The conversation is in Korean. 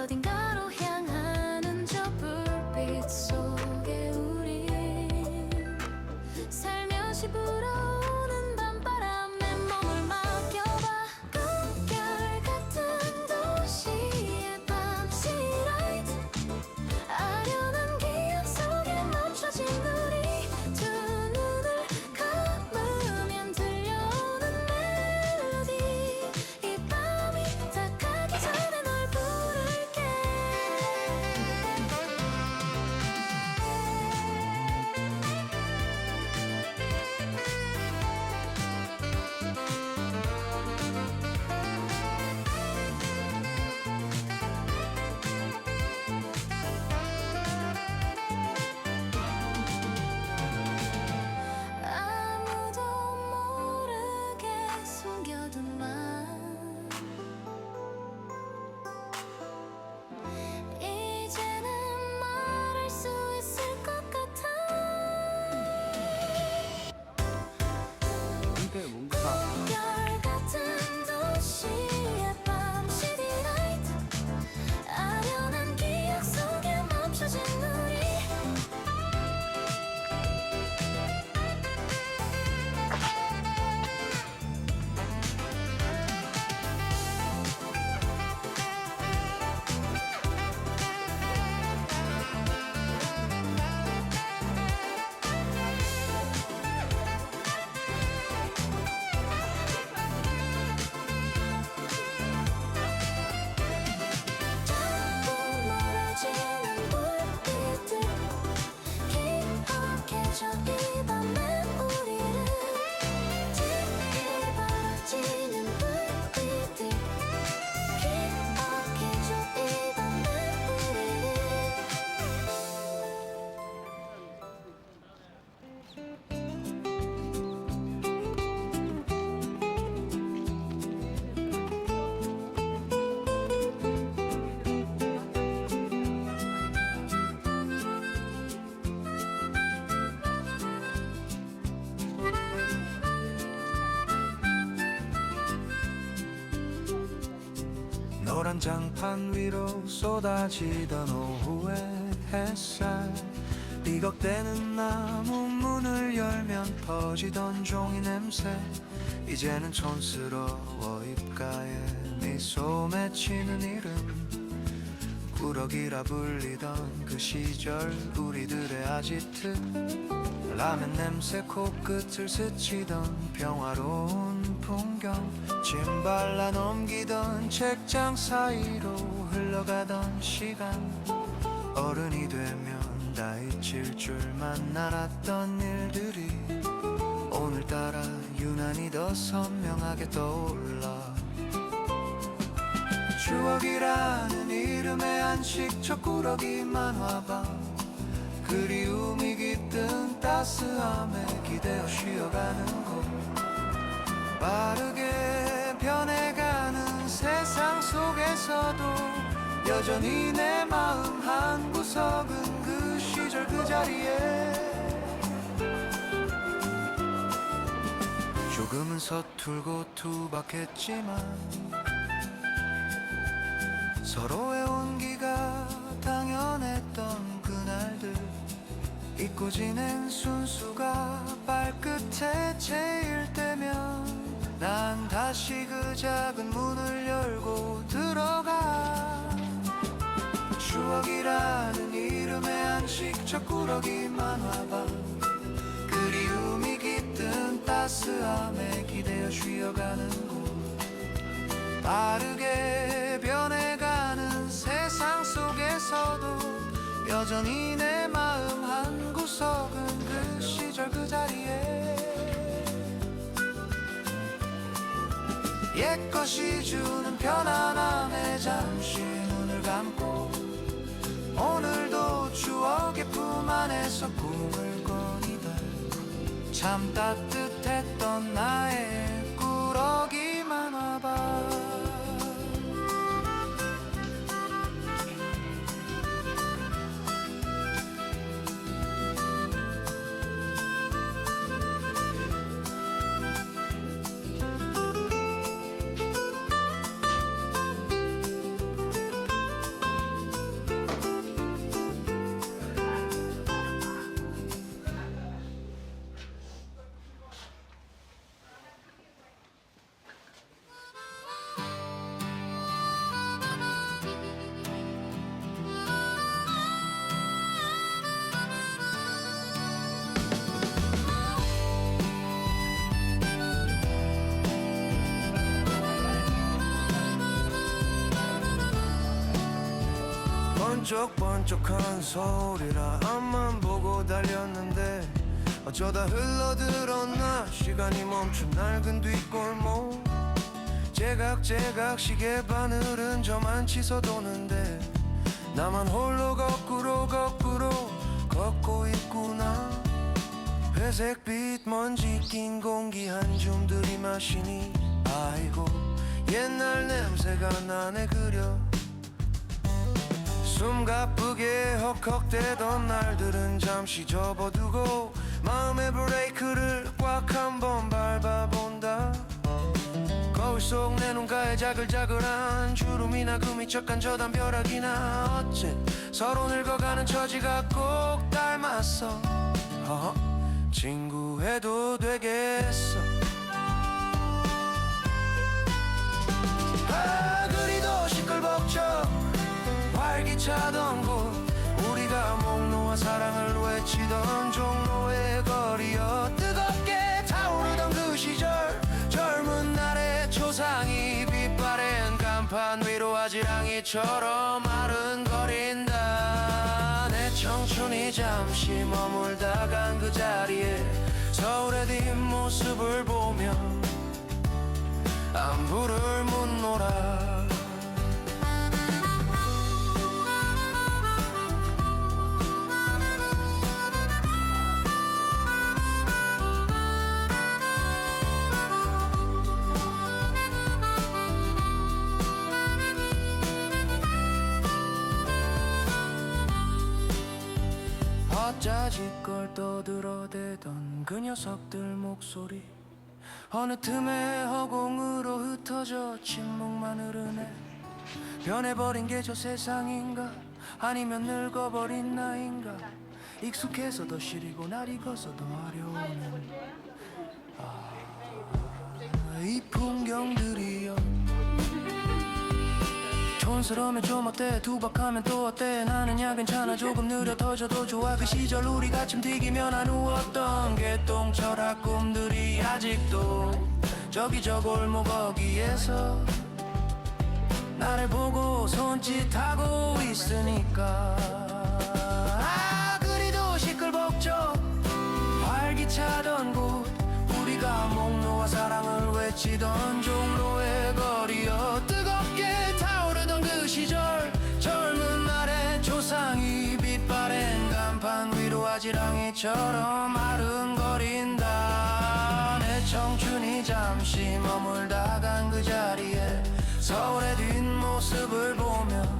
客听的 노란 장판 위로 쏟아지던 오후의 햇살. 삐걱대는 나무 문을 열면 퍼지던 종이 냄새. 이제는 촌스러워 입가에 미소 맺히는 이름. 꾸러기라 불리던 그 시절 우리들의 아지트. 라면 냄새 코끝을 스치던 평화로운 풍경 침 발라 넘기던 책장 사이로 흘러가던 시간. 어른이 되면 다 잊힐 줄만 알았던 일들이 오늘따라 유난히 더 선명하게 떠올라. 추억이라는 이름의 안식처 꾸러기 만화방 그리움이 깃든 따스함에 기대어 쉬어가는 곳 빠르게 변해가는 세상 속에서도 여전히 내 마음 한 구석은 그 시절 그 자리에. 조금은 서툴고 투박했지만 서로의 온기가 당연했던 그날들 잊고 지낸 순수가 발끝에 때면 난 다시 그 작은 문을 열고 들어가. 추억이라는 이름의 안식처 꾸러기 만화방. 그리움이 깃든 따스함에 기대어 쉬어가는 곳. 빠르게 변해가는 세상 속에서도 여전히 내 마음 한 구석은 그 시절 그 자리에 옛것이 주는 편안함에 잠시 눈을 감고 오늘도 추억의 품 안에서 꿈을 거니다 참 따뜻했던 나의 꾸러기 만화봐 번쩍번쩍한 서울이라 앞만 보고 달렸는데 어쩌다 흘러들었나? 시간이 멈춘 낡은 뒷골목. 제각제각 시계 바늘은 저만 치서 도는데 나만 홀로 거꾸로 거꾸로 걷고 있구나. 회색빛 먼지 낀 공기 한 줌 들이마시니. 아이고 옛날 냄새가 나네 그려 숨 가쁘게 헉헉대던 날들은 잠시 접어두고 마음의 브레이크를 꽉 한번 밟아본다. 거울 속 내 눈가에 자글자글한 주름이나 그 미적한 저 담벼락이나 어째 서로 늙어가는 처지가 꼭 닮았어. 허허 친구 해도 되겠어. 아 차던 곳 우리가 목 놓아 사랑을 외치던 종로의 거리여. 뜨겁게 타오르던 그 시절 젊은 날의 초상이 빛바랜 간판 위로 아지랑이처럼 아른거린다. 내 청춘이 잠시 머물다 간 그 자리에 서울의 뒷모습을 보며 안부를 묻노라 짜지걸 떠들어대던 그 녀석들 목소리. 어느 틈에 허공으로 흩어져 침묵만 흐르네 변해버린 게 저 세상인가? 아니면 늙어버린 나인가? 익숙해서 더 시리고 날 익어서 더 어려우는 아, 이 풍경들이여 촌스러우면 좀 어때? 두박하면 또 어때? 나는 야 괜찮아. 조금 느려 터져도 좋아. 그 시절 우리 가 침 튀기면 안 누웠던 개똥철학 꿈들이 아직도 저기 저 골목 거기에서 나를 보고 손짓하고 있으니까. 아 그리도 시끌벅적 활기차던 곳. 우리가 목 놓아 사랑을 외치던 종 간판 위로 아지랑이처럼 아른거린다. 내 청춘이 잠시 머물다 간 그 자리에 서울의 뒷모습을 보며